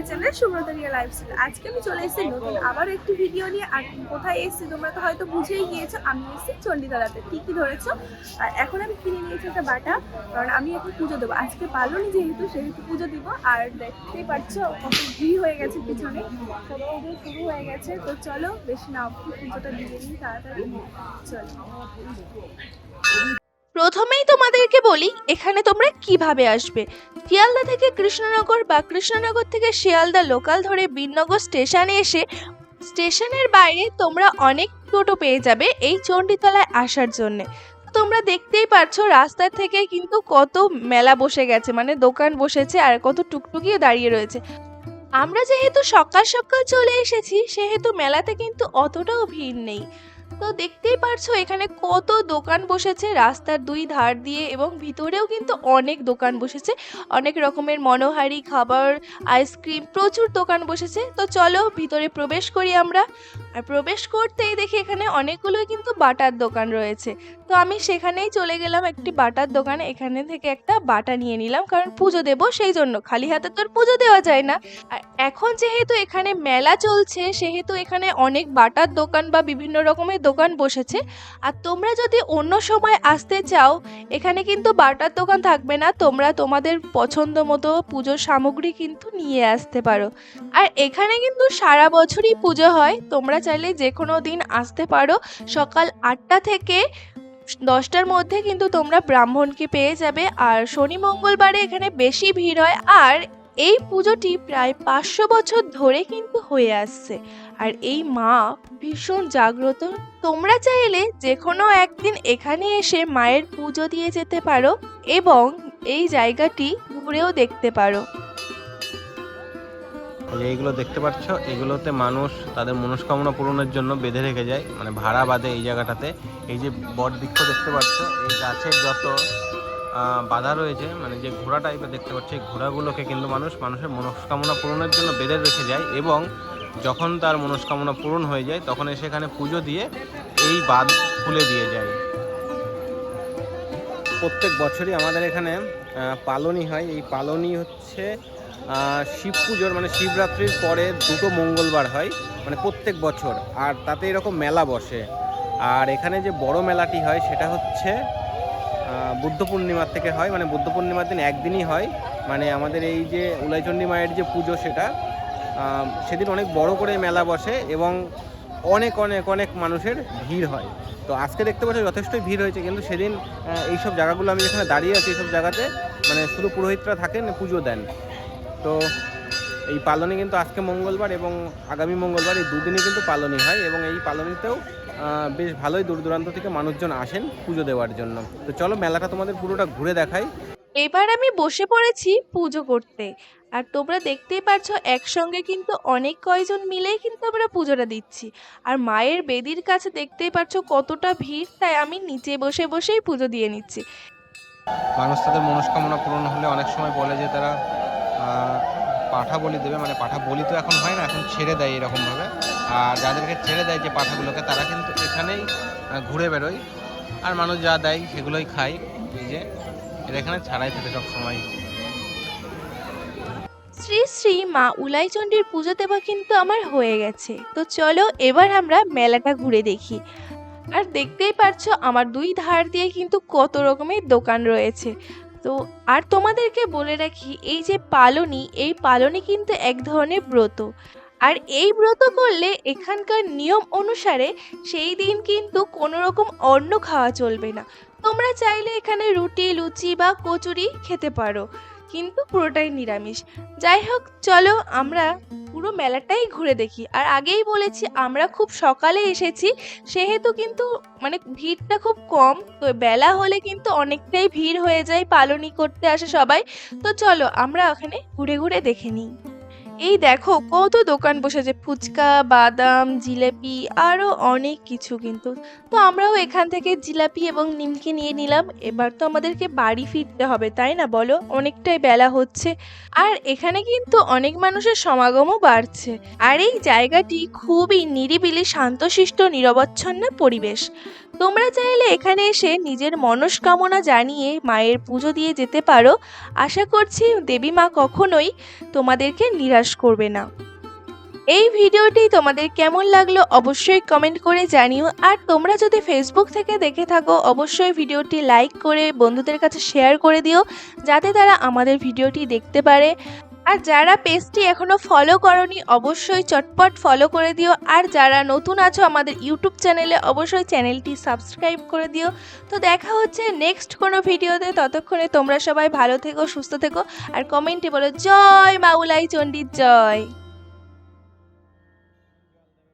আমার channel সুব্রতরিয়া lifestyle আজকে আমি চলে এসেছি নতুন আবার একটি ভিডিও নিয়ে। আর কোথায় এসেছি তোমরা তো হয়তো বুঝেই গিয়েছো, আমি এসেছি চণ্ডীতলাতে। ঠিকই ধরেছো? আর এখন আমি কিনে নিয়েছি একটা বাটা, কারণ আমি এখন পুজো দেবো। আজকে পালোনি যেহেতু, সেহেতু পুজো দিব। আর দেখতেই পাচ্ছ, কত ভিড় হয়ে গেছে পিছনে। সবাই শুরু হয়ে গেছে। তো চলো, বেশি না পুজোটা দিয়ে নিই, তাড়াতাড়ি। চলো। প্রথমেই তোমাদেরকে বলি, এখানে তোমরা কীভাবে আসবে? শিয়ালদা থেকে কৃষ্ণনগর বা কৃষ্ণনগর থেকে শিয়ালদা লোকাল ধরে বীরনগর স্টেশনে এসে স্টেশনের বাইরে তোমরা অনেক টোটো পেয়ে যাবে এই চণ্ডীতলায় আসার জন্যে। তোমরা দেখতেই পারছ রাস্তার থেকে কিন্তু কত মেলা বসে গেছে মানে দোকান বসেছে আর কত টুকটুকিও দাঁড়িয়ে রয়েছে। আমরা যেহেতু সকাল সকাল চলে এসেছি, সেহেতু মেলাতে কিন্তু অতটাও ভিড় নেই। তো দেখতেই পারছ, এখানে কত দোকান বসেছে। রাস্তার দুই ধার দিয়ে এবং ভিতরেও কিন্তু অনেক দোকান বসেছে। অনেক রকমের মনোহারি খাবার, আইসক্রিম, প্রচুর দোকান বসেছে। তো চলো ভিতরে প্রবেশ করি আমরা। আর প্রবেশ করতেই দেখি এখানে অনেকগুলোই কিন্তু বাটার দোকান রয়েছে। তো আমি সেখানেই চলে গেলাম একটি বাটার দোকানে। এখানে থেকে একটা বাটা নিয়ে নিলাম, কারণ পুজো দেবো সেই জন্য। খালি হাতে তো আর পুজো দেওয়া যায় না। আর এখন যেহেতু এখানে মেলা চলছে, সেহেতু এখানে অনেক বাটার দোকান বা বিভিন্ন রকমের দোকান বসেছে। আর তোমরা যদি অন্য সময় আসতে চাও, এখানে কিন্তু বাটার দোকান থাকবে না। তোমরা তোমাদের পছন্দ মতো পুজোর সামগ্রী কিন্তু নিয়ে আসতে পারো। আর এখানে কিন্তু সারা বছরই পুজো হয়। তোমরা চাইলে যে কোনো দিন আসতে পারো। সকাল আটটা থেকে দশটার মধ্যে কিন্তু তোমরা ব্রাহ্মণকে পেয়ে যাবে। আর শনি মঙ্গলবারে এখানে বেশি ভিড় হয়। আর এই পুজোটি প্রায় পাঁচশো বছর ধরে কিন্তু হয়ে আসছে। আর এই মা ভীষণ জাগ্রত। তোমরা চাইলে যে কোনো একদিন এখানে এসে মায়ের পুজো দিয়ে যেতে পারো এবং এই জায়গাটি ঘুরেও দেখতে পারো। যে এইগুলো দেখতে পাচ্ছ এগুলোতে মানুষ তাদের মনস্কামনা পূরণের জন্য বেঁধে রেখে যায় মানে ভাড়া বাঁধে এই জায়গাটাতে। এই যে বট বৃক্ষ দেখতে পাচ্ছ এই গাছের যত বাধা রয়েছে মানে যে ঘোড়া টাইপের দেখতে পাচ্ছ এই ঘোড়াগুলোকে কিন্তু মানুষ মানুষের মনস্কামনা পূরণের জন্য বেঁধে রেখে যায় এবং যখন তার মনস্কামনা পূরণ হয়ে যায় তখন এসে এখানে পুজো দিয়ে এই বাঁধ খুলে দিয়ে যায়। প্রত্যেক বছরই আমাদের এখানে আহ, পালনি হয়। এই পালনি হচ্ছে শিব পুজোর মানে শিবরাত্রির পরে দুটো মঙ্গলবার হয় মানে প্রত্যেক বছর। আর তাতে এরকম মেলা বসে। আর এখানে যে বড় মেলাটি হয়, সেটা হচ্ছে বুদ্ধ পূর্ণিমার থেকে হয়। মানে বুদ্ধ পূর্ণিমার দিন একদিনই হয়। মানে আমাদের এই যে উলাইচণ্ডী মায়ের যে পুজো সেটা সেদিন অনেক বড় করে মেলা বসে এবং অনেক অনেক অনেক মানুষের ভিড় হয়। তো আজকে দেখতে পাচ্ছ যথেষ্টই ভিড় হয়েছে। কিন্তু সেদিন এইসব জায়গাগুলো আমি যেখানে দাঁড়িয়ে আছি, এইসব জায়গাতে মানে শুধু পুরোহিতরা থাকেন, পুজো দেন। তো এই পালনি কিন্তু আজকে মঙ্গলবার এবং আগামী মঙ্গলবার এই দুদিনই কিন্তু পালনি হয় এবং এই পালনিতেও বেশ ভালোই দূর দূরান্ত থেকে মানুষজন আসেন পুজো দেওয়ার জন্য। তো চলো মেলাটা তোমাদের পুরোটা ঘুরে দেখাই। এবার আমি বসে পড়েছি পুজো করতে। আর তোমরা দেখতেই পারছ একসঙ্গে কিন্তু অনেক কয়জন মিলেই কিন্তু আমরা পুজোটা দিচ্ছি। আর মায়ের বেদির কাছে দেখতেই পারছ কতটা ভিড় তাই আমি নিচে বসে বসেই পুজো দিয়ে নিচ্ছি। মানুষ তাদের মনস্কামনা পূরণ হলে অনেক সময় বলে যে তারা পাঠা বলি দেবে মানে পাঠা বলি তো এখন হয় না, এখন ছেড়ে দেয় এরকমভাবে। আর যাদেরকে ছেড়ে দেয় যে পাঠাগুলোকে, তারা কিন্তু এখানেই ঘুরে বেরোয়। আর মানুষ যা দেয় সেগুলোই খায়। এই যে এর এখানে ছাড়াই থাকে সব সময় শ্রী শ্রী মা উলাইচণ্ডীর পুজো দেওয়া কিন্তু আমার হয়ে গেছে। তো চলো এবার আমরা মেলাটা ঘুরে দেখি। আর দেখতেই পারছ, আমার দুই ধার দিয়ে কিন্তু কত রকমের দোকান রয়েছে। তো আর তোমাদেরকে বলে রাখি, এই যে পালনি, এই পালনি কিন্তু এক ধরনের ব্রত। আর এই ব্রত করলে এখানকার নিয়ম অনুসারে সেই দিন কিন্তু কোনো রকম অন্ন খাওয়া চলবে না। তোমরা চাইলে এখানে রুটি, লুচি বা কচুরি খেতে পারো। কিন্তু পুরোটাই নিরামিষ। যাই হোক, চলো আমরা পুরো মেলাটাই ঘুরে দেখি। আর আগেই বলেছি, আমরা খুব সকালে এসেছি, সেহেতু কিন্তু মানে ভিড়টা খুব কম। তো বেলা হলে কিন্তু অনেকটাই ভিড় হয়ে যায়, পালনি করতে আসে সবাই। তো চলো, আমরা ওখানে ঘুরে ঘুরে দেখে নিই। এই দেখো কত দোকান বসেছে, ফুচকা, বাদাম, জিলেপি আরও অনেক কিছু কিন্তু। তো আমরাও এখান থেকে জিলাপি এবং নিমকি নিয়ে নিলাম। এবার তো আমাদেরকে বাড়ি ফিরতে হবে, তাই না বলো? অনেকটাই বেলা হচ্ছে আর এখানে কিন্তু অনেক মানুষের সমাগমও বাড়ছে। আর এই জায়গাটি খুবই নিরিবিলি, শান্তশিষ্ট, নিরবচ্ছন্ন পরিবেশ। তোমরা চাইলে এখানে এসে নিজের মনস্কামনা জানিয়ে মায়ের পুজো দিয়ে যেতে পারো। আশা করছি দেবী মা কখনোই তোমাদেরকে নিরাশ করবে না। এই ভিডিওটি তোমাদের কেমন লাগল অবশ্যই কমেন্ট করে জানিও। আর তোমরা যদি ফেসবুক থেকে দেখে থাকো, অবশ্যই ভিডিওটি লাইক করে বন্ধুদের কাছে শেয়ার করে দিও, যাতে তারা আমাদের ভিডিওটি দেখতে পারে। আর যারা পেজটি এখনও ফলো করনি, অবশ্যই চটপট ফলো করে দিও। আর যারা নতুন আছো আমাদের ইউটিউব চ্যানেলে অবশ্যই চ্যানেলটি সাবস্ক্রাইব করে দিও। তো দেখা হচ্ছে নেক্সট কোনো ভিডিওতে। ততক্ষণে তোমরা সবাই ভালো থেকো, সুস্থ থেকো। আর কমেন্টে বলো, জয় মাউলাই চণ্ডীর জয়।